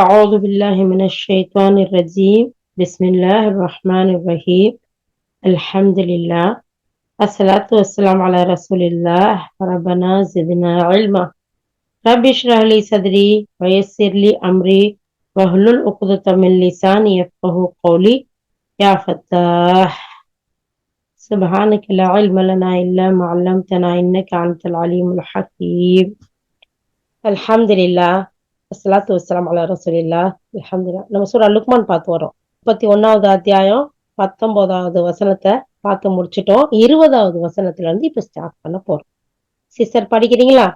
أعوذ بالله من الشيطان الرجيم. بسم الله الرحمن الرحيم. الحمد لله. الصلاة والسلام على رسول الله. ربنا زدنا علما. رب اشرح لي صدري ويسر لي أمري واحلل عقدة من لساني يفقه قولي. يا فتاح. سبحانك لا علم لنا إلا ما علمتنا إنك أنت العليم الحكيم. الحمد لله. அஸ்லாத்து வசலாம் அலா ரசூலில்லா அலமதுல்லா நம்ம சூரா லுக்மான் பார்த்து வரோம் முப்பத்தி ஒன்னாவது அத்தியாயம் பத்தொன்பதாவது வசனத்தை பார்த்து முடிச்சிட்டோம். இருபதாவது வசனத்துல இருந்து இப்ப ஸ்டார்ட் பண்ண போறோம். சிஸ்டர் படிக்கிறீங்களா?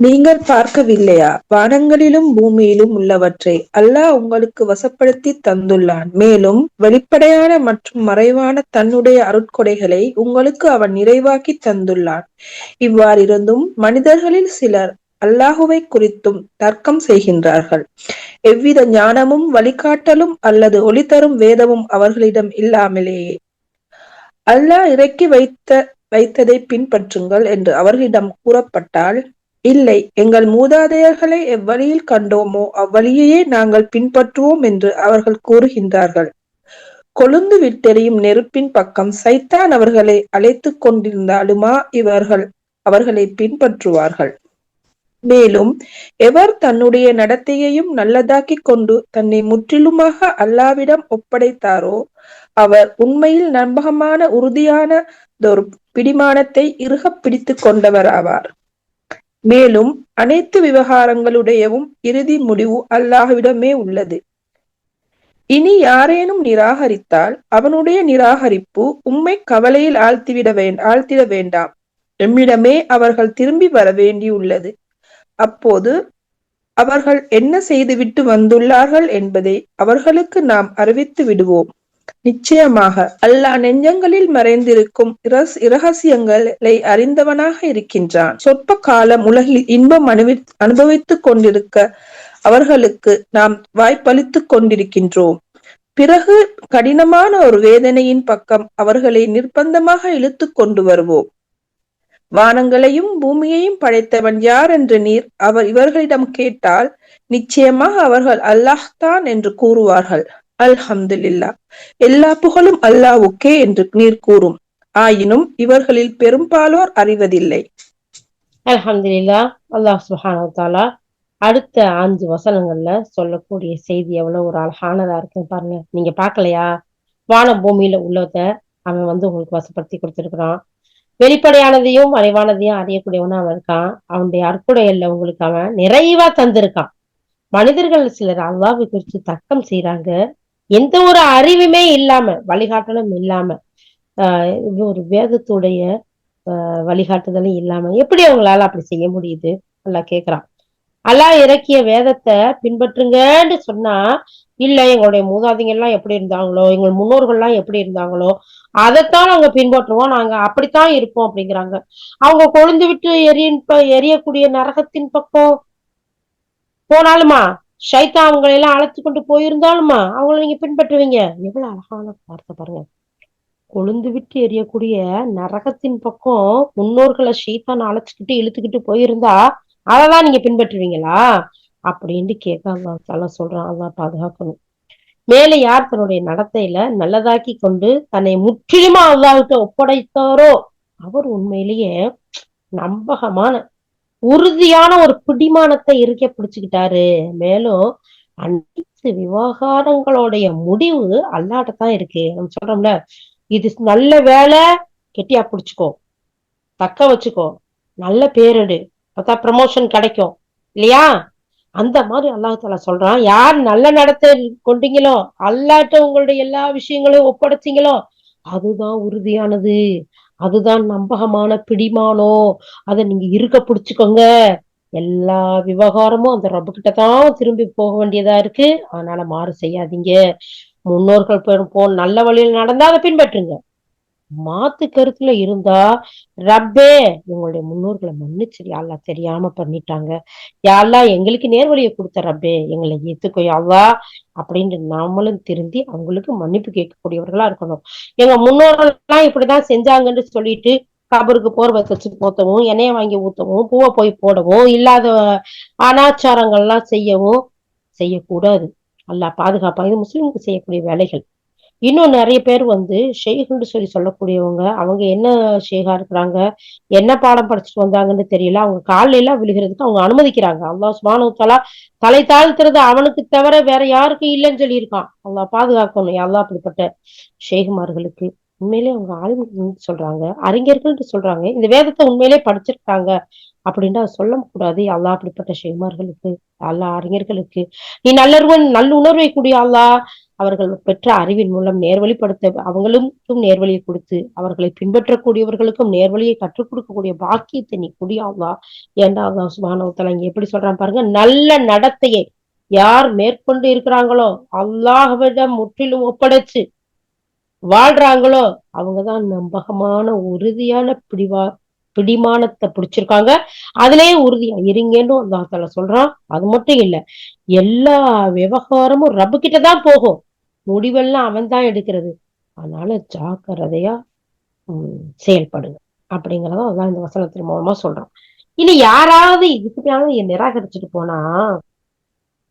நீங்கள் பார்க்கவில்லையா? வானங்களிலும் பூமியிலும் உள்ளவற்றை அல்லாஹ் உங்களுக்கு வசப்படுத்தி தந்துள்ளான். மேலும் வெளிப்படையான மற்றும் மறைவான தன்னுடைய அருட்கொடைகளை உங்களுக்கு அவன் நிறைவாக்கி தந்துள்ளான். இவ்வாறிருந்தும் மனிதர்களில் சிலர் அல்லாஹுவை குறித்தும் தர்க்கம் செய்கின்றார்கள். எவ்வித ஞானமும் வழிகாட்டலும் அல்லது ஒளி தரும் வேதமும் அவர்களிடம் இல்லாமலேயே. அல்லாஹ் இறக்கி வைத்த வைத்ததை பின்பற்றுங்கள் என்று அவர்களிடம் கூறப்பட்டால் இல்லை எங்கள் மூதாதையர்களை எவ்வழியில் கண்டோமோ அவ்வழியையே நாங்கள் பின்பற்றுவோம் என்று அவர்கள் கூறுகின்றார்கள். கொழுந்து விட்டெறியும் நெருப்பின் பக்கம் சைத்தான் அவர்களை அழைத்து கொண்டிருந்தாலுமா இவர்கள் அவர்களை பின்பற்றுவார்கள். மேலும் எவர் தன்னுடைய நடத்தையையும் நல்லதாக்கிக் கொண்டு தன்னை முற்றிலுமாக அல்லாவிடம் ஒப்படைத்தாரோ அவர் உண்மையில் நம்பகமான உறுதியான பிடிமானத்தை இறுக பிடித்து கொண்டவராவார் மேலும் அனைத்து விவகாரங்களுடையவும் இறுதி முடிவு அல்லாஹ்விடமே உள்ளது. இனி யாரேனும் நிராகரித்தால் அவனுடைய நிராகரிப்பு உம்மை கவலையில் ஆழ்த்திவிட வேண் ஆழ்த்திட வேண்டாம். எம்மிடமே அவர்கள் திரும்பி வர வேண்டியுள்ளது. அப்போது அவர்கள் என்ன செய்துவிட்டு வந்துள்ளார்கள் என்பதை அவர்களுக்கு நாம் அறிவித்து விடுவோம். நிச்சயமாக அல்லாஹ் நெஞ்சங்களில் மறைந்திருக்கும் இரகசியங்களை அறிந்தவனாக இருக்கின்றான். சொற்ப காலம் உலகில் இன்பம் அனுபவி அனுபவித்துக் கொண்டிருக்க அவர்களுக்கு நாம் வாய்ப்பளித்துக் கொண்டிருக்கின்றோம். பிறகு கடினமான ஒரு வேதனையின் பக்கம் அவர்களை நிர்பந்தமாக இழுத்து கொண்டு வருவோம். வானங்களையும் பூமியையும் படைத்தவன் யார் என்று நீர் அவர் இவர்களிடம் கேட்டால் நிச்சயமாக அவர்கள் அல்லாஹ் தான் என்று கூறுவார்கள். அல்ஹம்துலில்லா. எல்லா புகழும் அல்லாவுக்கே என்று நீர் கூறும். ஆயினும் இவர்களில் பெரும்பாலோர் அறிவதில்லை. அல்ஹம்துலில்லா. அல்லாஹ் சுஹானு தாலா அடுத்த அஞ்சு வசனங்கள்ல சொல்லக்கூடிய செய்தி எவ்வளவு ஒரு அழகானதா இருக்குன்னு பாருங்க. நீங்க பாக்கலையா வான பூமியில உள்ளத அவன் வந்து உங்களுக்கு வசப்படுத்தி கொடுத்திருக்கிறான். வெளிப்படையானதையும் மறைவானதையும் அறியக்கூடியவனா அவன் இருக்கான் அவனுடைய அற்புடையல்ல உங்களுக்கு அவன் நிறைவா தந்திருக்கான். மனிதர்கள் சிலர் அல்லாவை குறித்து தக்கம் செய்யறாங்க எந்த ஒரு அறிவுமே இல்லாம வழிகாட்டலும் இல்லாம ஆஹ் ஒரு வேதத்துடைய வழிகாட்டுதலும் இல்லாம எப்படி அவங்களால அப்படி செய்ய முடியுது? நல்லா கேக்குறான். அல்லாஹ் இறக்கிய வேதத்தை பின்பற்றுங்கன்னு சொன்னா இல்ல எங்களுடைய மூதாதைங்க எல்லாம் எப்படி இருந்தாங்களோ எங்கள் முன்னோர்கள் எல்லாம் எப்படி இருந்தாங்களோ அதைத்தான் நாங்க பின்பற்றுவோம். நாங்க அப்படித்தான் இருப்போம் அப்படிங்கிறாங்க. அவங்க கொழுந்து விட்டு எரியின் எரியக்கூடிய நரகத்தின் பக்கம் போனாலுமா? ஷைத்தா அவங்களை எல்லாம் அழைத்து கொண்டு போயிருந்தாலுமா? அவங்கள நீங்க பின்பற்றுவீங்க. எவ்வளவு அழகான வார்த்தை பாருங்க. கொழுந்து விட்டு எரியக்கூடிய நரகத்தின் பக்கம் முன்னோர்களை ஷைத்தான் அழைச்சுக்கிட்டு இழுத்துக்கிட்டு போயிருந்தா அததான் நீங்க பின்பற்றுவீங்களா? அப்படின்ட்டு கேட்க அல்லா சொல்றான். அதான் பாதுகாக்கணும். மேலே யார் தன்னுடைய நடத்தையில நல்லதாக்கி கொண்டு தன்னை முற்றிலுமா அல்லாவிட்ட ஒப்படைத்தாரோ அவர் உண்மையிலேயே நம்பகமான உறுதியான ஒரு பிடிமானத்தை இருக்க பிடிச்சுக்கிட்டாரு. மேலும் அனைத்து விவகாரங்களுடைய முடிவு அல்லாட்டத்தான் இருக்கு. நம்ம சொல்றோம்ல இது நல்ல வேலை கெட்டியா பிடிச்சுக்கோ தக்க வச்சுக்கோ நல்ல பேரெடு பார்த்தா ப்ரமோஷன் கிடைக்கும். இல்லையா? அந்த மாதிரி அல்லாஹால சொல்றான் யார் நல்ல நடத்தை கொண்டீங்களோ அல்லாட்ட உங்களுடைய எல்லா விஷயங்களையும் ஒப்படைச்சிங்களோ அதுதான் உறுதியானது. அதுதான் நம்பகமான பிடிமானோ. அதை நீங்க இருக்க பிடிச்சுக்கோங்க. எல்லா விவகாரமும் அந்த ரப்பு கிட்ட தான் திரும்பி போக வேண்டியதா இருக்கு. அதனால மாறு செய்யாதீங்க. முன்னோர்கள் போ நல்ல வழியில் நடந்தா அதை பின்பற்றுங்க. மாத்து கருத்துல இருந்தா ரப்பே உங்களுடைய முன்னோர்களை மன்னிச்சு யாழ்லா தெரியாம பண்ணிட்டாங்க? யாழ்லா எங்களுக்கு நேர்வழியை கொடுத்த ரப்பே? எங்களை ஏத்துக்கோ யாவா அப்படின்னு நாமளும் திருந்தி அவங்களுக்கு மன்னிப்பு கேட்கக்கூடியவர்களா இருக்கணும். எங்க முன்னோர்கள் எல்லாம் இப்படிதான் செஞ்சாங்கன்னு சொல்லிட்டு கபருக்கு போர்வை தச்சு போத்தவும் எண்ணெயை வாங்கி ஊத்தவும் பூவை போய் போடவும் இல்லாத அனாச்சாரங்கள்லாம் செய்யவும் செய்யக்கூடாது. அல்லாஹ் பாதுகாப்பா இது முஸ்லிம்க்கு செய்யக்கூடிய வேலைகள். இன்னும் நிறைய பேர் வந்து ஷேகுன்னு சொல்லி சொல்லக்கூடியவங்க அவங்க என்ன ஷேகா இருக்கிறாங்க என்ன பாடம் படிச்சுட்டு வந்தாங்கன்னு தெரியல. அவங்க காலில எல்லாம் விழுகிறதுக்கு அவங்க அனுமதிக்கிறாங்க. அல்லா சுபானு தலை தாழ்த்துறது அவனுக்கு தவிர வேற யாருக்கும் இல்லைன்னு சொல்லியிருக்கான். அவங்க பாதுகாக்கணும். அல்லாஹ் அப்படிப்பட்ட ஷேகுமார்களுக்கு. உண்மையிலே அவங்க ஆளுங்க சொல்றாங்க அறிஞர்கள் சொல்றாங்க. இந்த வேதத்தை உண்மையிலே படிச்சிருக்காங்க அப்படின்ட்டு அதை சொல்ல கூடாது. அல்லாஹ் அப்படிப்பட்ட ஷேகுமார்களுக்கு எல்லா அறிஞர்களுக்கு. நீ நல்லுவன் நல்லுணர்வை கூடிய அல்லா அவர்கள் பெற்ற அறிவின் மூலம் நேர்வழிப்படுத்த அவங்களுக்கும் நேர்வழியை கொடுத்து அவர்களை பின்பற்றக்கூடியவர்களுக்கும் நேர்வழியை கற்றுக் கொடுக்கக்கூடிய பாக்கியத்தை நீ குடியாவா ஏண்டா அல்லா சுபானவத்தல இங்க எப்படி சொல்றான் பாருங்க. நல்ல நடத்தையை யார் மேற்கொண்டு இருக்கிறாங்களோ அல்லாஹ்விடம் முற்றிலும் ஒப்படைச்சு வாழ்றாங்களோ அவங்கதான் நம்பகமான உறுதியான பிடிவா பிடிமானத்தை பிடிச்சிருக்காங்க. அதுலயே உறுதியா இருங்கன்னு அல்லாஹால சொல்றான். அது மட்டும் இல்ல எல்லா விவகாரமும் ரப்பு கிட்டதான் போகும். முடிவெல்லாம் அவன் தான் எடுக்கிறது. அதனால ஜாக்கிரதையா உம் செயல்படுங்க. அப்படிங்கறத அதான் இந்த வசனத்தின் மூலமா சொல்றான் இனி யாராவது இதுக்கு என் நிராகரிச்சுட்டு போனா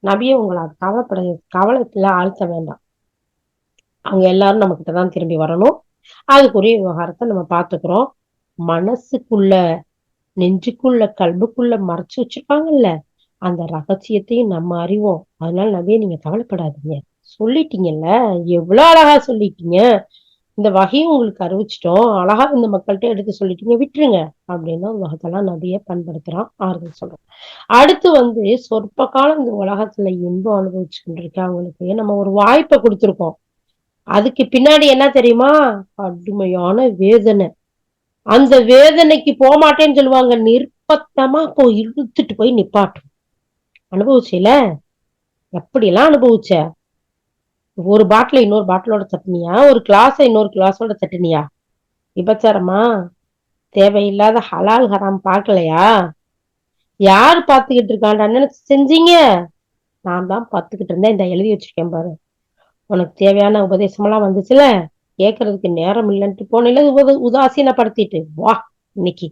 நபியை உங்களை கவலைப்பட கவலைக்குள்ள ஆழ்த்த வேண்டாம். அவங்க எல்லாரும் நம்ம கிட்டதான் திரும்பி வரணும். அதுக்குரிய விவகாரத்தை நம்ம பாத்துக்கிறோம் மனசுக்குள்ள நெஞ்சுக்குள்ள கல்புக்குள்ள மறைச்சு வச்சிருப்பாங்கல்ல? அந்த ரகசியத்தையும் நம்ம அறிவோம். அதனால நபிய நீங்க கவலைப்படாதீங்க. சொல்லிட்டீங்கல்ல? எவ்வளவு அழகா சொல்லிட்டீங்க. இந்த வகையும் உங்களுக்கு அறிவிச்சிட்டோம். அழகா இந்த மக்கள்கிட்ட எடுத்து சொல்லிட்டீங்க. விட்டுருங்க. அப்படின்னு உலகத்தெல்லாம் நபிய பண்படுத்துறான் ஆறுதல் சொல்றோம் அடுத்து வந்து சொற்ப காலம் இந்த உலகத்துல இன்பம் அனுபவிச்சு கொண்டிருக்க அவங்களுக்கு. நம்ம ஒரு வாய்ப்பை கொடுத்துருக்கோம். அதுக்கு பின்னாடி என்ன தெரியுமா? கடுமையான வேதனை. அந்த வேதனைக்கு போக மாட்டேன்னு சொல்லுவாங்க. நிர்பத்தமா போய் இழுத்துட்டு போய் நிப்பாட்டும். அனுபவிச்சில? எப்படிலாம் அனுபவிச்ச? ஒரு பாட்டில இன்னொரு பாட்டிலோட தட்டினியா? ஒரு கிளாஸ இன்னொரு கிளாஸோட தட்டினியா? விபச்சாரமா? தேவையில்லாத ஹலால் ஹராம் பார்க்கலையா? யார் பார்த்துக்கிட்டு இருக்காண்டான்னு செஞ்சீங்க. நான் தான் பார்த்துக்கிட்டு இருந்தேன். இந்த எழுதி வச்சிருக்கேன் பாரு. உனக்கு தேவையான உபதேசமெல்லாம் வந்துச்சுல? கேட்கறதுக்கு நேரம் இல்லைன்ட்டு போனில உத உதாசீனப்படுத்திட்டு வா இன்னைக்கு.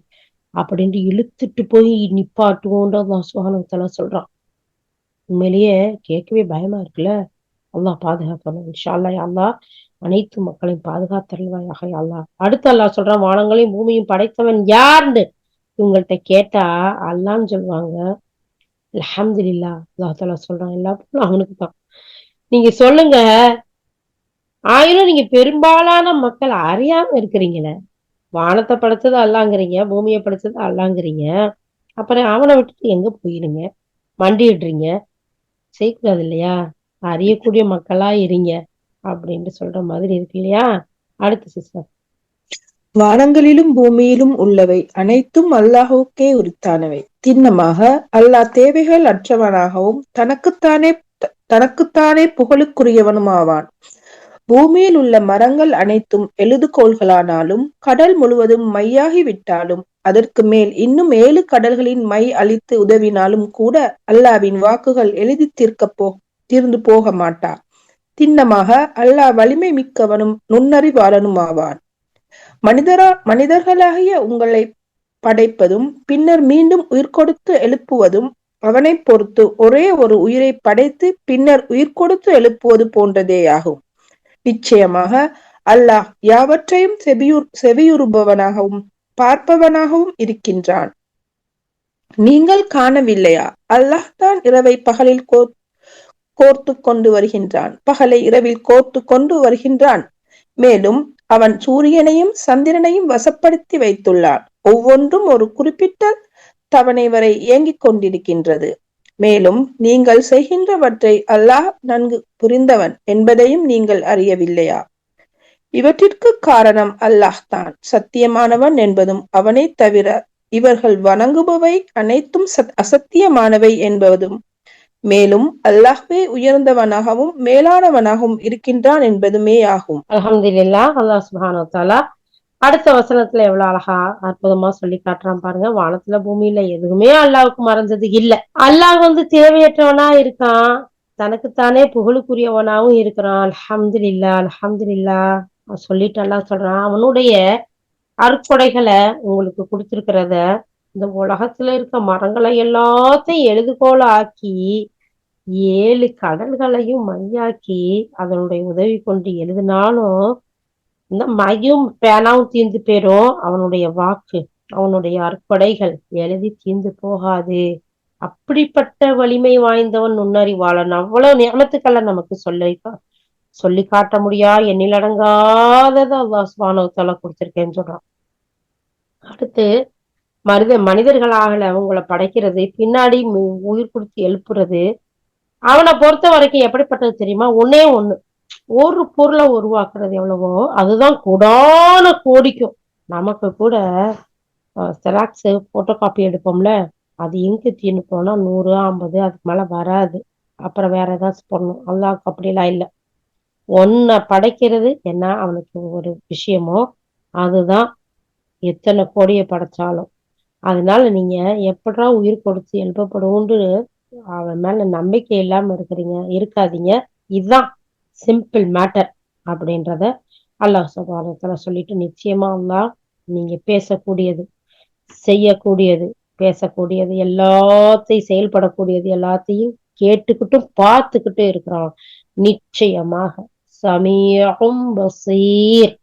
அப்படின்ட்டு இழுத்துட்டு போய் நிப்பாட்டுவோன்ற சுகானத்தெல்லாம் சொல்றான். உண்மையிலேயே கேட்கவே பயமா இருக்குல்ல? அல்லாஹ் பாதுகாக்கணும் இன்ஷால்லா அல்லா அனைத்து மக்களையும் பாதுகாத்தல்வாயாக அல்லா அடுத்து அல்லா சொல்றான் வானங்களையும் பூமியும் படைத்தவன் யாருன்னு? இவங்கள்ட்ட கேட்டா அல்லான்னு சொல்லுவாங்க. அலமதுல்லா அல்லா தாலா சொல்றான் எல்லா அவனுக்கு தான். நீங்க சொல்லுங்க ஆயினும் நீங்க பெரும்பாலான மக்கள் அறியாம இருக்கிறீங்களே? வானத்தை படைச்சது அல்லாங்கிறீங்க பூமியை படைச்சது அல்லாங்கிறீங்க. அப்புறம் அவனை விட்டுட்டு எங்க போயிருங்க? மண்டிடுறீங்க செய்யக்கூடாது இல்லையா அறியக்கூடிய மக்களா இருங்க அப்படின்ட்டு சொல்ற மாதிரி இருக்கு இல்லையா? அடுத்து சிஸ்டர். வானங்களிலும் பூமியிலும் உள்ளவை அனைத்தும் அல்லாஹுக்கே உரித்தானவை. திண்ணமாக அல்லாஹ் தேவைகள் அற்றவனாகவும் தனக்குத்தானே தனக்குத்தானே புகழுக்குரியவனுமாவான். பூமியில் உள்ள மரங்கள் அனைத்தும் எழுதுகோள்களானாலும் கடல் முழுவதும் மையாகி விட்டாலும் அதற்கு மேல் இன்னும் ஏழு கடல்களின் மை அழித்து உதவினாலும் கூட அல்லாவின் வாக்குகள் எழுதி தீர்க்க போ தீர்ந்து போக மாட்டா திண்ணமாக அல்லாஹ் வலிமை மிக்கவனும் நுண்ணறிவாளனும் ஆவான். மனிதரா மனிதர்களாகிய உங்களை படைப்பதும் பின்னர் மீண்டும் உயிர் கொடுத்து எழுப்புவதும் அவனை பொறுத்து ஒரே ஒரு உயிரை படைத்து பின்னர் உயிர் கொடுத்து எழுப்புவது போன்றதேயாகும். நிச்சயமாக அல்லாஹ் யாவற்றையும் செவியுர் செவியுறுபவனாகவும் பார்ப்பவனாகவும் இருக்கின்றான். நீங்கள் காணவில்லையா? அல்லாஹ் தான் இரவை பகலில் கோர்த்து கொண்டு வருகின்றான். பகலை இரவில் கோர்த்து கொண்டு வருகின்றான். மேலும் அவன் சூரியனையும் சந்திரனையும் வசப்படுத்தி வைத்துள்ளான். ஒவ்வொன்றும் ஒரு குறிப்பிட்ட தவணை வரை இயங்கிக் கொண்டிருக்கின்றது. மேலும் நீங்கள் செய்கின்றவற்றை அல்லாஹ் நன்கு புரிந்தவன் என்பதையும் நீங்கள் அறியவில்லையா? இவற்றிற்கு காரணம் அல்லாஹ் தான். சத்தியமானவன் என்பதும் அவனை தவிர இவர்கள் வணங்குபவை அனைத்தும் சத் அசத்தியமானவை என்பதும். மேலும் அல்லாஹ்வே உயர்ந்தவனாகவும் மேலானவனாகவும் இருக்கின்றான் என்பதுமே ஆகும். அலமதுல்லா அல்லாஹ் சுபானோ தாலா அடுத்த வசனத்துல எவ்வளவு அழகா அற்புதமா சொல்லி காட்டுறான் பாருங்க. வானத்துல பூமியில எதுவுமே அல்லாவுக்கு மறைஞ்சது இல்ல. அல்லாஹ் வந்து தேவையற்றவனா இருக்கான். தனக்குத்தானே புகழுக்குரியவனாவும் இருக்கிறான். அலமதுல்லா அலமதுல்லா எல்லாம் சொல்றான். அவனுடைய அற்கொடைகளை உங்களுக்கு கொடுத்துருக்கிறத இந்த உலகத்துல இருக்க மரங்களை எல்லாத்தையும் எழுதுகோல ஆக்கி ஏழு கடல்களையும் மையாக்கி அதனுடைய உதவி கொண்டு எழுதினாலும் இந்த மையும் பேனாவும் தீர்ந்து போயிடும் அவனுடைய வாக்கு அவனுடைய அற்படைகள் எழுதி தீர்ந்து போகாது. அப்படிப்பட்ட வலிமை வாய்ந்தவன் நுண்ணறிவாளன். அவ்வளவு நியமத்துக்களை நமக்கு சொல்லி சொல்லி காட்ட முடியா? எண்ணிலடங்காததை அல்லாஹ் சுபானவத்தால கொடுத்துருக்கேன்னு சொல்றான். அடுத்து மனித மனிதர்களாகல அவங்களை படைக்கிறது பின்னாடி உயிர் கொடுத்து எழுப்புறது அவனை பொறுத்த வரைக்கும் எப்படிப்பட்டது தெரியுமா? ஒன்னே ஒண்ணு. ஒரு பொருளை உருவாக்குறது எவ்வளவோ அதுதான் கூடான கோடிக்கும். நமக்கு கூட செராக்ஸ் போட்டோ காப்பி எடுப்போம்ல அது இங்கு தீர்ந்து போனா நூறு ஐம்பது அதுக்கு மேல வராது. அப்புறம் வேற ஏதாச்சும் போடணும். அல்லாவுக்கு அப்படிலாம் இல்லை. ஒன்ன படைக்கிறது என்ன அவனுக்கு ஒரு விஷயமோ அதுதான் எத்தனை கோடியை படைச்சாலும். அதனால நீங்க எப்படா உயிர் கொடுத்து எழுப்பப்படுவோன்று அவன் மேல நம்பிக்கை இல்லாம இருக்கிறீங்க இருக்காதீங்க. இதுதான் சிம்பிள் மேட்டர் அப்படின்றத அல்லாஹ் சுபாரத்துல சொல்லிட்டு நிச்சயமா அல்லா நீங்க பேசக்கூடியது செய்யக்கூடியது பேசக்கூடியது எல்லாத்தையும் செயல்படக்கூடியது எல்லாத்தையும் கேட்டுக்கிட்டும் பார்த்துக்கிட்டும் இருக்கிறான். நிச்சயமாக. சமீகம் பசீர்.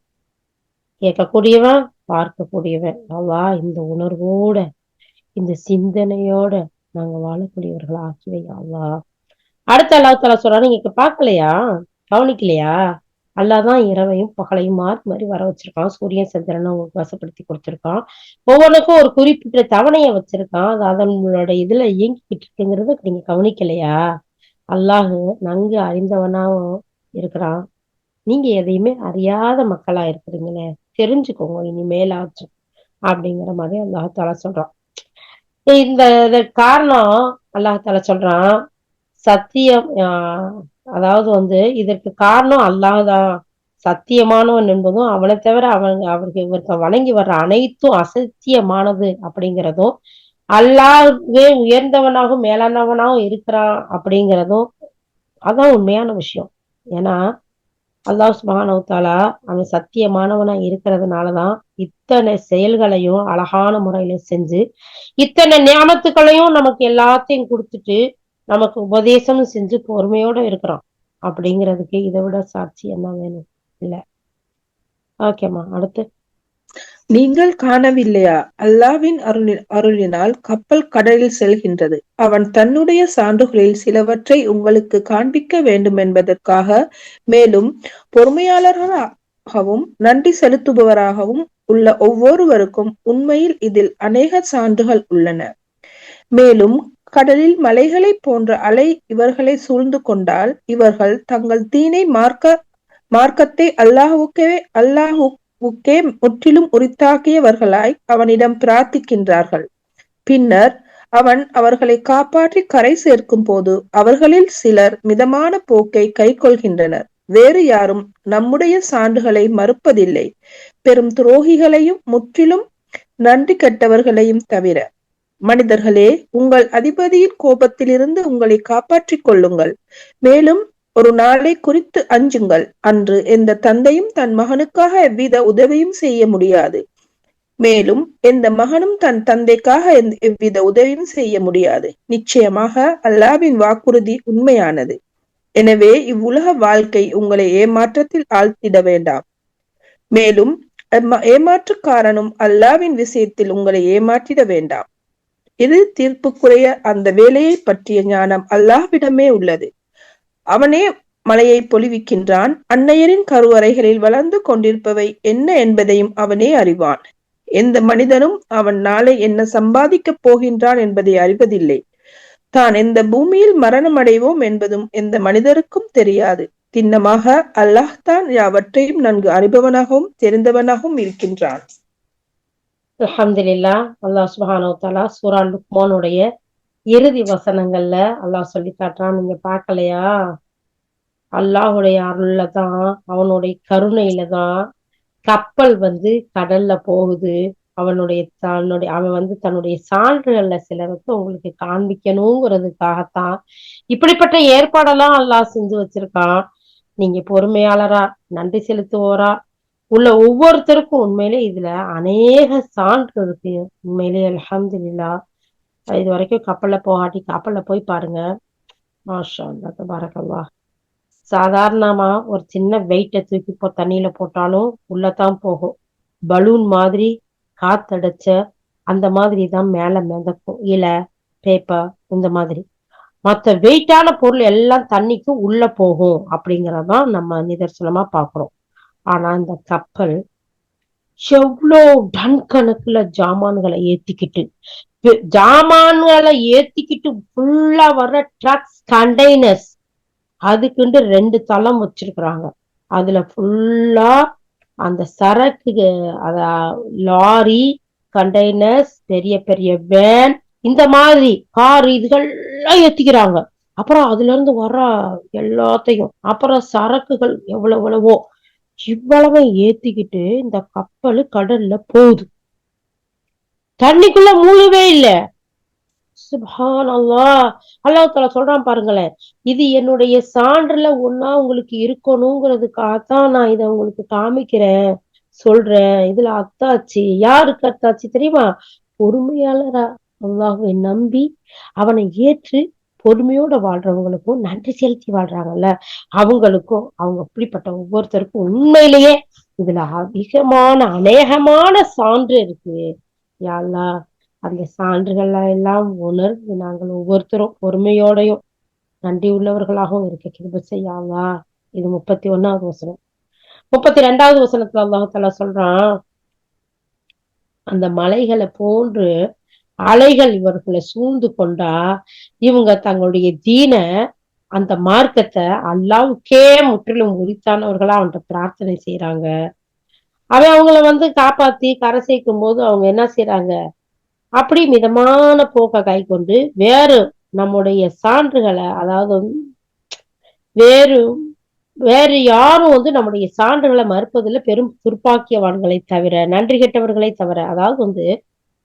கேட்கக்கூடியவன் பார்க்கக்கூடியவன். அவா இந்த உணர்வோட இந்த சிந்தனையோட நாங்க வாழக்கூடியவர்கள் ஆக்கி அல்லா. அடுத்த அல்லாஹால சொல்றாரு நீங்க பார்க்கலையா? கவனிக்கலையா? அல்லாதான் இரவையும் பகலையும் மாறி மாறி வர வச்சிருக்கான். சூரியன் சந்திரனை உங்களுக்கு வசப்படுத்தி கொடுத்திருக்கான். ஒவ்வொன்றுக்கும் ஒரு குறிப்பிட்ட தவணையை வச்சிருக்கான். அது அதனோட இதுல இயங்கிக்கிட்டு இருக்குங்கிறத நீங்க கவனிக்கலையா? அல்லாஹ் நன்கு அறிந்தவனாவும் இருக்கிறான். நீங்க எதையுமே அறியாத மக்களா இருக்கிறீங்களே தெரிஞ்சுக்கோங்க இனிமேலாச்சும் அப்படிங்கிற மாதிரி அல்லாஹால சொல்றான். இந்த இதற்கு காரணம் அல்லாஹால சொல்றான் சத்தியம் ஆஹ் அதாவது வந்து இதற்கு காரணம் அல்லாஹ்தான் சத்தியமானவன் என்பதும் அவனை தவிர அவங்க அவருக்கு இவருக்கு வணங்கி வர்ற அனைத்தும் அசத்தியமானது அப்படிங்கிறதும் அல்லாஹ்வே உயர்ந்தவனாகவும் மேலானவனாகவும் இருக்கிறான் அப்படிங்கிறதும் அதான் உண்மையான விஷயம். ஏன்னா அல்லாஹ் சுபஹானஹு அவன் சத்தியமானவனா இருக்கிறதுனாலதான் இத்தனை செயல்களையும் அழகான முறையில செஞ்சு இத்தனை ஞாபகத்துக்களையும் நமக்கு எல்லாத்தையும் கொடுத்துட்டு நமக்கு உபதேசமும் செஞ்சு பொறுமையோட இருக்கிறான். அப்படிங்கிறதுக்கு இதை விட சாட்சி என்ன வேணும்? இல்ல. ஓகேம்மா அடுத்து. நீங்கள் காணவில்லையா? அல்லாவின் அருளின் அருளினால் கப்பல் கடலில் செல்கின்றது. அவன் தன்னுடைய சான்றுகளில் சிலவற்றை உங்களுக்கு காண்பிக்க வேண்டும் என்பதற்காக மேலும் பொறுமையாளர்களாகவும் நன்றி செலுத்துபவராகவும் உள்ள ஒவ்வொருவருக்கும் உண்மையில் இதில் அநேக சான்றுகள் உள்ளன. மேலும் கடலில் மலைகளை போன்ற அலை இவர்களை சூழ்ந்து கொண்டால் இவர்கள் தங்கள் தீனை மார்க்க மார்க்கத்தை அல்லாஹுக்கே முக்கே முற்றிலும் உரித்தாக்கியவர்களாய் அவனிடம் பிரார்த்திக்கின்றார்கள். பின்னர் அவன் அவர்களை காப்பாற்றி கரை சேர்க்கும் போது அவர்களில் சிலர் மிதமான போக்கை கைக்கொள்கின்றனர். வேறு யாரும் நம்முடைய சான்றுகளை மறுப்பதில்லை. பெரும் துரோகிகளையும் முற்றிலும் நன்றி கெட்டவர்களையும் தவிர. மனிதர்களே உங்கள் அதிபதியின் கோபத்திலிருந்து உங்களை காப்பாற்றிக் கொள்ளுங்கள். மேலும் ஒரு நாளை குறித்து அஞ்சுங்கள். அன்று எந்த தந்தையும் தன் மகனுக்காக எவ்வித உதவியும் செய்ய முடியாது. மேலும் எந்த மகனும் தன் தந்தைக்காக எவ்வித உதவியும் செய்ய முடியாது. நிச்சயமாக அல்லாவின் வாக்குறுதி உண்மையானது. எனவே இவ்வுலக வாழ்க்கை உங்களை ஏமாற்றத்தில் ஆழ்த்திட வேண்டாம். மேலும் ஏமாற்றுக்காரனும் அல்லாவின் விஷயத்தில் உங்களை ஏமாற்றிட வேண்டாம். இது தீர்ப்புக்குரிய அந்த வேலையை பற்றிய ஞானம் அல்லாஹ்விடமே உள்ளது. அவனே மலையை பொழிவிக்கின்றான். அன்னையரின் கருவறைகளில் வளர்ந்து கொண்டிருப்பவை என்ன என்பதையும் அவனே அறிவான். எந்த மனிதனும் அவன் நாளை என்ன சம்பாதிக்கப் போகின்றான் என்பதை அறிவதில்லை. தான் எந்த பூமியில் மரணம் அடைவோம் என்பதும் எந்த மனிதருக்கும் தெரியாது. திண்ணமாக அல்லாஹ் தான் யாவற்றையும் நன்கு அறிபவனாகவும் தெரிந்தவனாகவும் இருக்கின்றான். அஹமதுல்லா அல்லாஹ் சுப்ஹானஹு தலா சூரான் லுக்மானுடைய இறுதி வசனங்கள்ல அல்லாஹ் சொல்லி காட்டுறான் நீங்க பார்க்கலையா? அல்லாஹுடைய அருள்ல தான் அவனுடைய கருணையில தான் கப்பல் வந்து கடல்ல போகுது. அவனுடைய தன்னுடைய அவன் வந்து தன்னுடைய சான்றுகள்ல சிலருக்கு உங்களுக்கு காண்பிக்கணுங்கிறதுக்காகத்தான் இப்படிப்பட்ட ஏற்பாடெல்லாம் அல்லாஹ் செஞ்சு வச்சிருக்கான். நீங்க பொறுமையாளரா நன்றி செலுத்துவோரா உள்ள ஒவ்வொருத்தருக்கும் உண்மையிலே இதுல அநேக சான்று இருக்கு. உண்மையிலே அலமதுல்லா இது வரைக்கும் கப்பல்ல போகாட்டி கப்பல்ல போய் பாருங்க. மாஷா அல்லா சாதாரணமாக சாதாரணமா ஒரு சின்ன வெயிட்டை தூக்கி போ தண்ணியில போட்டாலும் உள்ளதான் போகும். பலூன் மாதிரி காத்தடைச்ச அந்த மாதிரி தான் மேல மிதக்கும். இலை பேப்பர் இந்த மாதிரி. மற்ற வெயிட்டான பொருள் எல்லாம் தண்ணிக்கு உள்ள போகும் அப்படிங்கிறதான் நம்ம நிதர்சனமா பாக்குறோம். ஆனா இந்த கப்பல் எவ்வளோ டன் கணக்குல ஜாமான்களை ஏத்திக்கிட்டு ஜாமான்களை ஏத்திக்கிட்டு ஃபுல்லா வர்ற ட்ரக்ஸ் கண்டெய்னர்ஸ் அதுக்குண்டு ரெண்டு தளம் வச்சிருக்கிறாங்க. அதுல ஃபுல்லா அந்த சரக்கு அத லாரி கண்டெய்னர்ஸ் பெரிய பெரிய வேன் இந்த மாதிரி கார் இதுகள்லாம் ஏத்திக்கிறாங்க. அப்புறம் அதுல இருந்து வர்ற எல்லாத்தையும் அப்புறம் சரக்குகள் எவ்வளவு எவ்வளவோ இவ்வளவு ஏத்திக்கிட்டு இந்த கப்பல் கடல்ல போகுது. தண்ணிக்குள்ள மூழ்கவே இல்லை. சுபான் அல்லாஹ் அல்லாஹ் சொல்றான் பாருங்களேன். இது என்னுடைய சான்றுல ஒன்னா உங்களுக்கு இருக்கணுங்கிறதுக்காகத்தான் நான் இதை உங்களுக்கு காமிக்கிறேன் சொல்றேன். இதுல அத்தாச்சி. யாருக்கு அத்தாச்சி தெரியுமா? பொறுமையாளரா. அல்லாஹுவை நம்பி அவனை ஏற்று பொறுமையோட வாழ்றவங்களுக்கும் நன்றி செலுத்தி வாழ்றாங்கல்ல. அவங்களுக்கும் அவங்க அப்படிப்பட்ட ஒவ்வொருத்தருக்கும் உண்மையிலேயே இதுல அதிகமான அநேகமான சான்று இருக்கு. யாழ்லா அந்த சான்றுகள் எல்லாம் உணர்ந்து நாங்கள் ஒவ்வொருத்தரும் பொறுமையோடையும் நன்றி உள்ளவர்களாகவும் இருக்க கிருப செய்யாவா இது முப்பத்தி ஒண்ணாவது வசனம். முப்பத்தி ரெண்டாவது வசனத்துல அல்லாஹால சொல்றான் அந்த மலைகளை போன்று அலைகள் இவர்களை சூழ்ந்து கொண்டா இவங்க தங்களுடைய தீன அந்த மார்க்கத்தை அல்லாவுக்கே முற்றிலும் உரித்தானவர்களா அவன்கிட்ட பிரார்த்தனை செய்யறாங்க அவன் அவங்கள வந்து காப்பாத்தி கரை சேர்க்கும் போது அவங்க என்ன செய்யறாங்க அப்படி மிதமான போக்க கை கொண்டு வேறு நம்முடைய சான்றுகளை அதாவது வேறு வேறு யாரும் வந்து நம்முடைய சான்றுகளை மறுப்பதில் பெரும் துர்ப்பாக்கியவான்களை தவிர நன்றி கெட்டவர்களை தவிர. அதாவது வந்து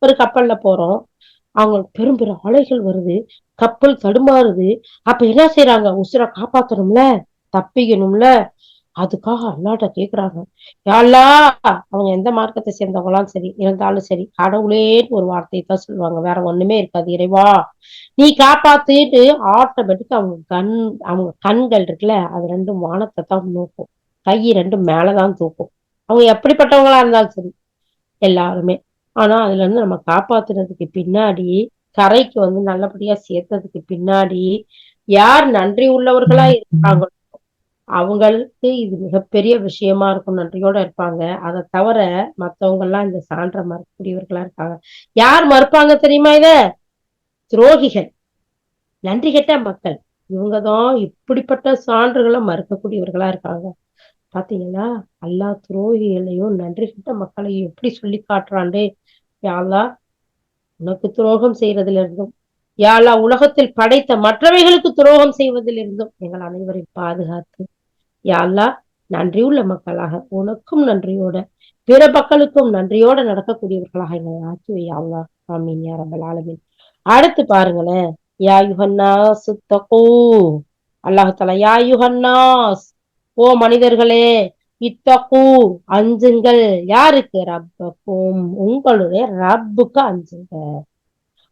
ஒரு கப்பல்ல போறோம் அவங்களுக்கு பெரும் பெரும் அலைகள் வருது கப்பல் தடுமாறுது அப்ப என்ன செய்யறாங்க உசுரை காப்பாத்தணும்ல தப்பிக்கணும்ல அதுக்காக அல்லாட்ட கேக்குறாங்க. யாழ்லா அவங்க எந்த மார்க்கத்தை சேர்ந்தவங்களாம் சரி இருந்தாலும் சரி கடவுளேன்னு ஒரு வார்த்தையை தான் சொல்லுவாங்க. வேற ஒண்ணுமே இருக்காது இறைவா. நீ காப்பாத்திட்டு ஆட்டோமேட்டிக்கா அவங்க கண் அவங்க கண்கள் இருக்குல்ல அது ரெண்டும் வானத்தை தான் நோக்கும். கை ரெண்டும் மேலதான் தூக்கும். அவங்க எப்படிப்பட்டவங்களா இருந்தாலும் சரி எல்லாருமே. ஆனா அதுல இருந்து நம்ம காப்பாத்துனதுக்கு பின்னாடி கரைக்கு வந்து நல்லபடியா சேர்த்ததுக்கு பின்னாடி யார் நன்றி உள்ளவர்களா இருக்காங்களோ அவங்களுக்கு இது மிகப்பெரிய விஷயமா இருக்கும் நன்றியோட இருப்பாங்க. அதை தவிர மத்தவங்க எல்லாம் இந்த சான்ற மறுக்கக்கூடியவர்களா இருக்காங்க. யார் மறுப்பாங்க தெரியுமா இத? துரோகிகள். நன்றி கெட்ட மக்கள். இவங்கதான் இப்படிப்பட்ட சான்றுகளை மறுக்கக்கூடியவர்களா இருக்காங்க. பாத்தீங்களா? எல்லா துரோகிகளையும் நன்றி கெட்ட மக்களையும் எப்படி சொல்லி காட்டுறாண்டே யாழ்லா உனக்கு துரோகம் செய்யறதுல இருந்தும் யாழ்லா உலகத்தில் படைத்த மற்றவைகளுக்கு துரோகம் செய்வதில் இருந்தும் எங்கள் அனைவரையும் பாதுகாத்து யாழ்லா நன்றியுள்ள மக்களாக உனக்கும் நன்றியோட பிற மக்களுக்கும் நன்றியோட நடக்கக்கூடியவர்களாக எங்களை ஆக்கி யாழ்லா ஆமீன் யா ஆலமீன். அடுத்து பாருங்களேன். யா யுஹன்னாஸ் தகூ. அல்லாஹால யா யுஹன்னாஸ். ஓ மனிதர்களே இத்தகு அஞ்சுங்கள். யாருக்கு? ரப்பக்கும். உங்களுடைய ரப்புக்கு அஞ்சுங்க.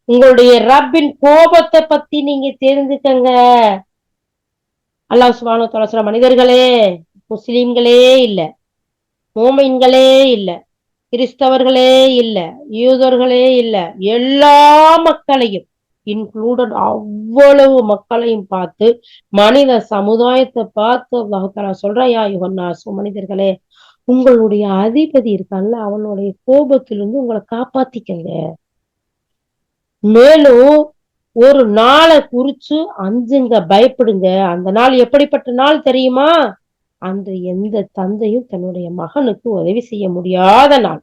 உங்களுடைய ரப்பின் கோபத்தை பத்தி நீங்க தெரிஞ்சுக்கங்க. அல்லாஹ் சுபானு சொல்ற மனிதர்களே முஸ்லீம்களே இல்ல மோமின்களே இல்ல கிறிஸ்தவர்களே இல்ல யூதர்களே இல்ல எல்லா மக்களையும் இன்க்ளூடட் அவ்வளவு மக்களையும் பார்த்து மனித சமுதாயத்தை பார்த்து அல்லாஹால சொல்ற யா யுகன்னாசு மனிதர்களே உங்களுடைய அதிபதி இருக்கான்ல அவனுடைய கோபத்திலிருந்து உங்களை காப்பாத்திக்கங்க. மேலும் ஒரு நாளை குறிச்சு அஞ்சுங்க பயப்படுங்க. அந்த நாள் எப்படிப்பட்ட நாள் தெரியுமா? அன்று எந்த தந்தையும் தன்னுடைய மகனுக்கு உதவி செய்ய முடியாத நாள்.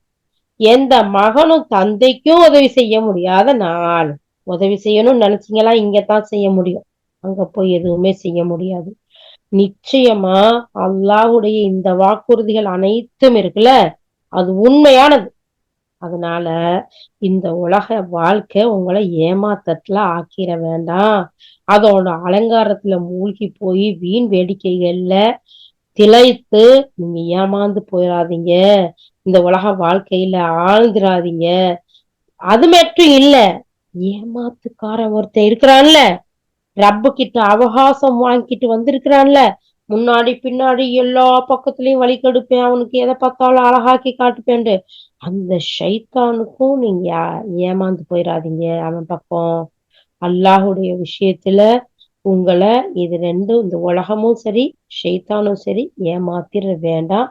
எந்த மகனும் தந்தைக்கும் உதவி செய்ய முடியாத நாள். உதவி செய்யணும்னு நினைச்சீங்களா? இங்கதான் செய்ய முடியும். அங்க போய் எதுவுமே செய்ய முடியாது. நிச்சயமா அல்லாவுடைய இந்த வாக்குறுதிகள் அனைத்தும் இருக்குல்ல? அது உண்மையானது. அதனால இந்த உலக வாழ்க்கை உங்களை ஏமாத்தத்துல ஆக்கிட வேண்டாம். அதோட அலங்காரத்துல மூழ்கி போய் வீண் வேடிக்கைகள்ல திளைத்து நீங்க ஏமாந்து போயிடாதீங்க இந்த உலக வாழ்க்கையில ஆழ்ந்துடாதீங்க அது மட்டும் இல்ல ஏமாத்துக்காரன் ஒருத்தன் இருக்கிறான்ல. ரப்பு கிட்ட அவகாசம் வாங்கிட்டு வந்திருக்கிறான்ல. முன்னாடி பின்னாடி எல்லா பக்கத்துலயும் வலி கெடுப்பேன். அவனுக்கு எதை பார்த்தாலும் அழகாக்கி காட்டுப்பேன்ட்டு. அந்த ஷைத்தானுக்கும் நீங்க ஏமாந்து போயிடாதீங்க அவன் பக்கம். அல்லாஹுடைய விஷயத்துல உங்களை இது ரெண்டும் இந்த உலகமும் சரி ஷைத்தானும் சரி ஏமாத்திர வேண்டாம்.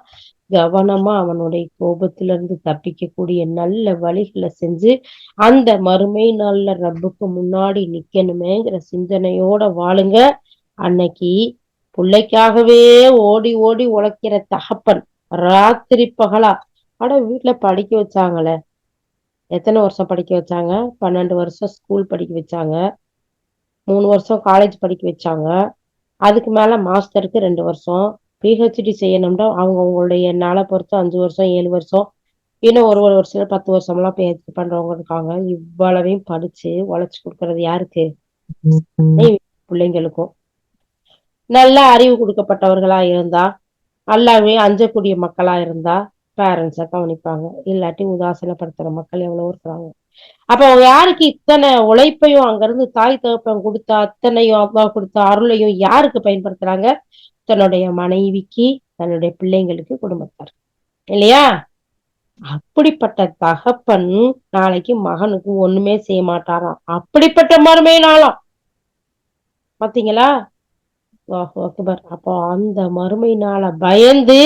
கவனமா அவனுடைய கோபத்துல இருந்து தப்பிக்கக்கூடிய நல்ல வழிகளை செஞ்சு அந்த மறுமை நாள்ல ரப்புக்கு முன்னாடி நிக்கணுமேங்கிற சிந்தனையோட வாழுங்க. அன்னைக்கு பிள்ளைக்காகவே ஓடி ஓடி உழைக்கிற தகப்பன் ராத்திரி பகலா. அட வீட்டுல படிக்க வச்சாங்களே. எத்தனை வருஷம் படிக்க வச்சாங்க? பன்னெண்டு வருஷம் ஸ்கூல் படிக்க வச்சாங்க. மூணு வருஷம் காலேஜ் படிக்க வச்சாங்க. அதுக்கு மேல மாஸ்டருக்கு ரெண்டு வருஷம். பிஹெச்டி செய்யணும்னா அவங்க அவங்களுடைய நாளை பொறுத்து அஞ்சு வருஷம் ஏழு வருஷம் இன்னும் ஒரு ஒரு வருஷம் பத்து வருஷம்லாம் பிஹெச்டி பண்றவங்க இருக்காங்க. இவ்வளவையும் படிச்சு உழைச்சு கொடுக்கறது யாருக்கு? பிள்ளைங்களுக்கும். நல்ல அறிவு கொடுக்கப்பட்டவர்களா இருந்தா எல்லாமே அஞ்சக்கூடிய மக்களா இருந்தா பேரண்ட்ஸ கவனிப்பாங்க. இல்லாட்டி உதாசீனப்படுத்துற மக்கள் எவ்வளவு இருக்கிறாங்க. அப்ப அவங்க யாருக்கு இத்தனை உழைப்பையும் அங்க இருந்து தாய் தகப்பன் கொடுத்த அத்தனையும் அப்பா கொடுத்த அருளையும் யாருக்கு பயன்படுத்துறாங்க? தன்னுடைய மனைவிக்கு தன்னுடைய பிள்ளைங்களுக்கு குடும்பத்தார். இல்லையா? அப்படிப்பட்ட தகப்பன் நாளைக்கு மகனுக்கு ஒண்ணுமே செய்ய மாட்டாராம். அப்படிப்பட்ட மறுமையினாலும் பாத்தீங்களா? அக்பர். அப்போ அந்த மறுமையினால பயந்து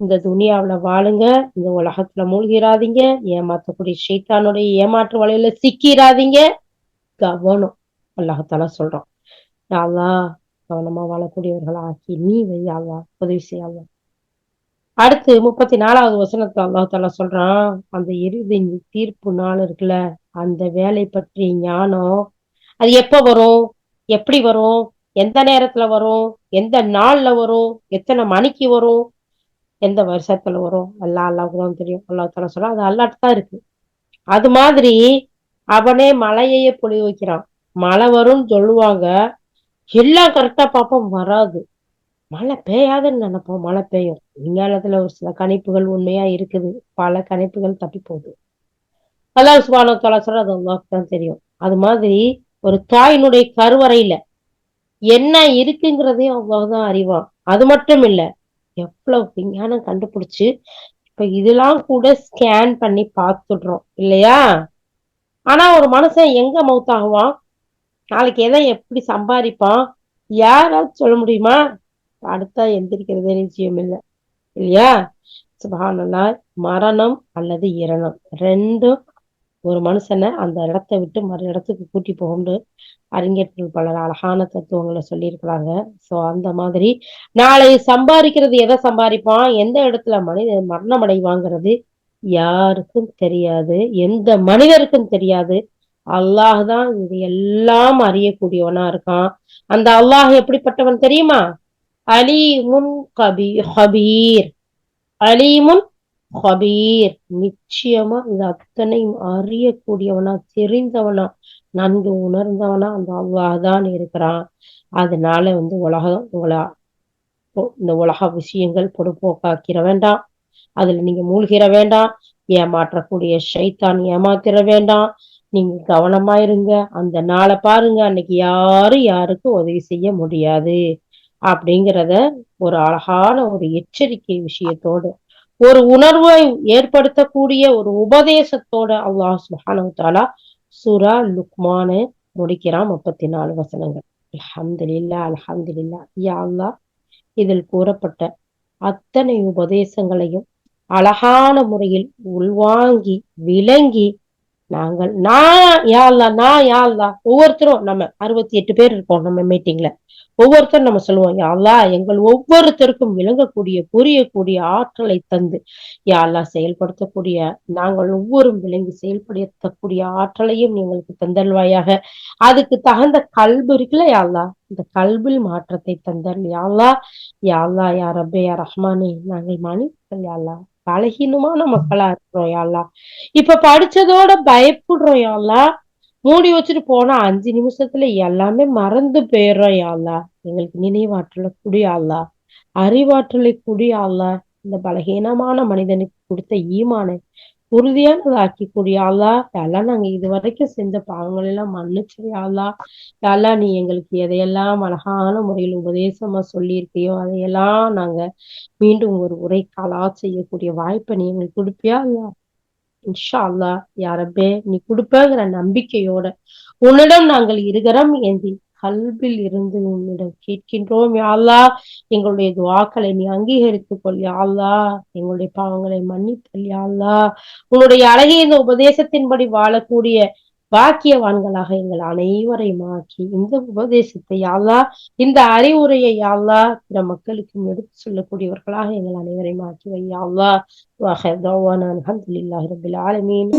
இந்த துனியாவில வாழுங்க இந்த உலகத்துல மூழ்கிறாதீங்க ஏமாத்தக்கூடிய ஷைத்தானுடைய ஏமாற்று வலையில சிக்கிறாதீங்க கவனம். அல்லாஹத்தால சொல்றோம் யாவா கவனமா வாழக்கூடியவர்கள் ஆக்கி நீ வையாவா உதவி செய்யாவா அடுத்து முப்பத்தி நாலாவது வசனத்துல அல்லாஹால சொல்றான் அந்த இறுதி தீர்ப்பு நாள் இருக்குல்ல அந்த வேலை பற்றி ஞானம் அது எப்ப வரும்? எப்படி வரும்? எந்த நேரத்துல வரும்? எந்த நாள்ல வரும்? எத்தனை மணிக்கு வரும்? எந்த வருஷத்துல வரும்? எல்லாம் அல்லாவுக்கு தான் தெரியும். அல்லா தலா சொல்ல அது அல்லாட்டு தான் இருக்கு. அது மாதிரி அவனே மழையையே பொழி வைக்கிறான். மழை வரும்னு சொல்லுவாங்க. எல்லாம் கரெக்டா பார்ப்போம் வராது. மழை பெய்யாதுன்னு நினைப்போம் மழை பெய்யும். விஞ்ஞானத்துல ஒரு சில கணிப்புகள் உண்மையா இருக்குது. பல கணிப்புகள் தப்பி போகுது. அல்லாஹ் சுபான தொலை சொல்ற அல்லாவுக்கு தான் தெரியும். அது மாதிரி ஒரு தாயினுடைய கருவறையில என்ன இருக்குங்கிறதையும் அவ்வளவுதான் அறிவான். அது மட்டும் இல்ல எவ்வளவு விஞ்ஞானம் கண்டுபிடிச்சு இப்ப இதெல்லாம் கூட ஸ்கேன் பண்ணி பார்த்துடுறோம் இல்லையா? ஆனா ஒரு மனுஷன் எங்க மவுத் ஆகுவான் நாளைக்கு எதை எப்படி சம்பாதிப்பான்? யாராவது சொல்ல முடியுமா? அடுத்தா எந்திரிக்கிறதே நிச்சயம் இல்லை இல்லையா? சுபஹானல்லா மரணம் அல்லது இரணம். ரெண்டும் ஒரு மனுஷனை அந்த இடத்த விட்டு மறு இடத்துக்கு கூட்டி போகும்னு அறிஞர்கள் பலர் அழகான தத்துவங்களை சொல்லியிருக்கிறாங்க. சோ அந்த மாதிரி நாளை சம்பாதிக்கிறது எதை சம்பாதிப்பான்? எந்த இடத்துல மனித மரணம் அடைவாங்கிறது யாருக்கும் தெரியாது. எந்த மனிதருக்கும் தெரியாது. அல்லாஹ் தான் இது எல்லாம் அறியக்கூடியவனா இருக்கான். அந்த அல்லாஹ் எப்படிப்பட்டவன் தெரியுமா? அலிமுன் கபீ ஹபீர் அலிமுன் ஹபீர் நிச்சயமா இது அத்தனையும் அறியக்கூடியவனா தெரிந்தவனா. நன்கு உணர்ந்தவனா அந்த அல்லாஹ் தான் இருக்கிறான். அதனால வந்து உலகம் உங்களை இந்த உலக விஷயங்கள் பொடுப்போக்காக்கிற வேண்டாம். அதுல நீங்க மூழ்கிற வேண்டாம். ஏமாற்றக்கூடிய ஷைத்தான் ஏமாத்திர வேண்டாம். நீங்க கவனமா இருங்க அந்த நாளை பாருங்க. அன்னைக்கு யாரும் யாருக்கும் உதவி செய்ய முடியாது. அப்படிங்கிறத ஒரு அழகான ஒரு எச்சரிக்கை விஷயத்தோடு ஒரு உணர்வை ஏற்படுத்தக்கூடிய ஒரு உபதேசத்தோட அல்லாஹ் சுஹானு தாலா சுரா லுக்மானு முடிக்கிறான் முப்பத்தி நாலு வசனங்கள். அலமதுல்லா அலமதுல்லா யா அல்லா இதில் கூறப்பட்ட அத்தனை உபதேசங்களையும் அழகான முறையில் உள்வாங்கி விளங்கி நாங்கள் நான் யாழ்லா நான் யாழ்லா ஒவ்வொருத்தரும் நம்ம அறுபத்தி எட்டு பேர் இருக்கோம் நம்ம மீட்டிங்ல ஒவ்வொருத்தரும் நம்ம சொல்லுவோம் யாழ்லா எங்கள் ஒவ்வொருத்தருக்கும் விளங்கக்கூடிய புரியக்கூடிய ஆற்றலை தந்து யாழ்லா செயல்படுத்தக்கூடிய நாங்கள் ஒவ்வொரு விளங்கி செயல்படுத்தக்கூடிய ஆற்றலையும் எங்களுக்கு தந்தல்வாயாக அதுக்கு தகுந்த கல்பு இருக்குல்ல யாழ்லா இந்த கல்பில் மாற்றத்தை தந்தல் யாழ்லா யாழ்லா யா ரப்பே யா ரஹ்மானே நாங்கள் மனிதர்கள் யாழ்லா பலகீனமான மக்களா இருக்கிறோம் யாழ்லா இப்ப படிச்சதோட பயப்படுறோம் யாழ்லா மூடி வச்சுட்டு போனா அஞ்சு நிமிஷத்துல எல்லாமே மறந்து போயிடுறோம் யாழ்லா எங்களுக்கு நினைவாற்றல குடியாள்லா அறிவாற்றலை குடியாள்லா இந்த பலகீனமான மனிதனுக்கு கொடுத்த ஈமான உறுதியானதாக்கக்கூடிய அல்லா யாரெல்லாம் நாங்க இது வரைக்கும் செஞ்ச பாவங்கள் எல்லாம் மன்னிச்சிரு அல்லா யாரெல்லாம் நீ எங்களுக்கு எதையெல்லாம் அழகான முறையில் உபதேசமா சொல்லியிருக்கியோ அதையெல்லாம் நாங்க மீண்டும் ஒரு உரை காலா செய்யக்கூடிய வாய்ப்பை நீ எங்களுக்கு கொடுப்பியா அல்லா இன்ஷா அல்லா யாரப்பே நீ கொடுப்பங்கிற நம்பிக்கையோட உன்னிடம் நாங்கள் இருக்கிறோம் ஏந்தி கல்பில் இருந்து உன்னிடம் கேட்கின்றோம் யாழ்லா எங்களுடைய துவாக்களை நீ அங்கீகரித்துக் கொள் யாழ்லா எங்களுடைய பாவங்களை மன்னித்தல் யாழ்லா உன்னுடைய அழகிய இந்த உபதேசத்தின்படி வாழக்கூடிய பாக்கியவான்களாக எங்கள் அனைவரையும் ஆக்கி இந்த உபதேசத்தை யாழ்லா இந்த அறிவுரையை யாழ்லா பிற மக்களுக்கும் எடுத்து சொல்லக்கூடியவர்களாக எங்கள் அனைவரையும் ஆக்கி வை யாழ்லா வாஹர் தவானா அல்ஹம்துலில்லாஹி ரபில் ஆலமீன்.